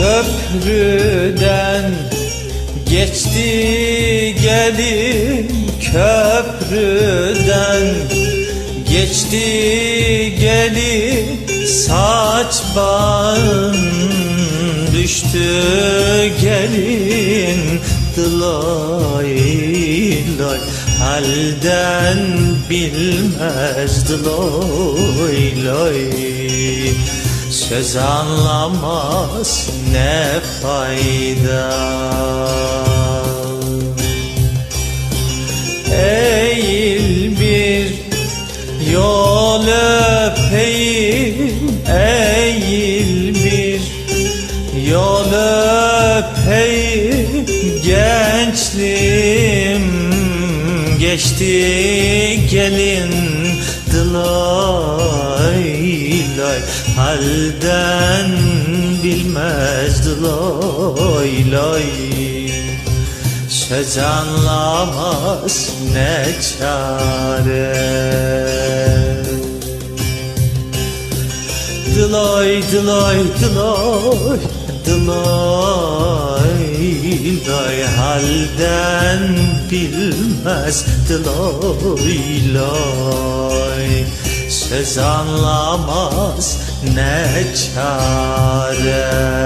Köprüden geçti gelin köprüden. Geçti gelin saç bağın düştü gelin. Dılay lay halden bilmez Dılay lay Söz anlamaz ne fayda? Eğil bir yol öpeyim Eğil bir yol öpeyim. Gençliğim geçti gelin Dılay lay halden bilmez Dılay lay Söz anlamaz ne çare. Dılay dılay dılay Dılay lay halden bilmez Dılay lay Söz anlamaz ne çare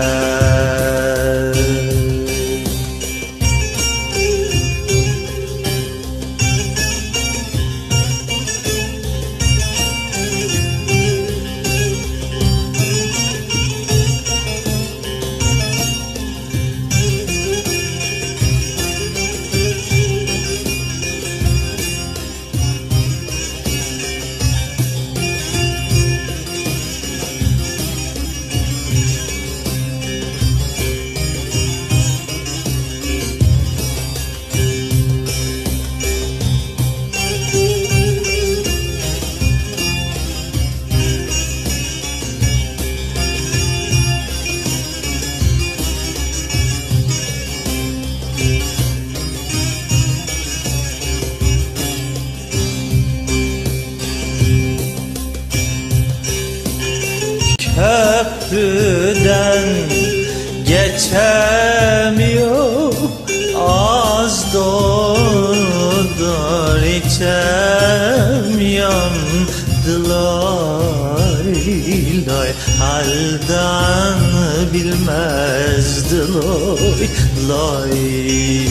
doğrudur içemiyorum Dılay lay haldan bilmez Dılay lay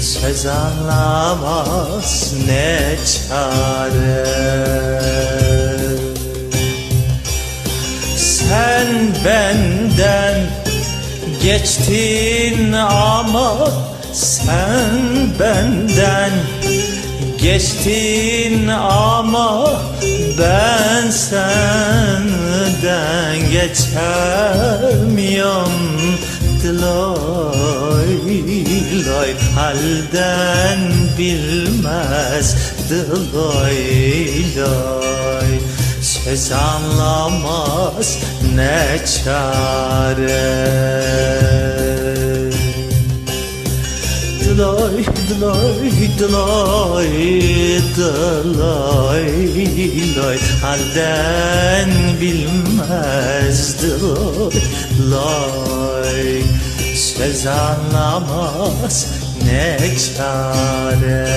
Söz anlamaz ne çare. Sen benden geçtin ama sen benden geçtin ama ben senden geçemiyorum Dılay lay. Halden bilmez Dılay lay. Söz anlamaz ne çare Dılay, dılay, dılay, lay Halden bilmez dılay, lay Söz anlamaz ne çare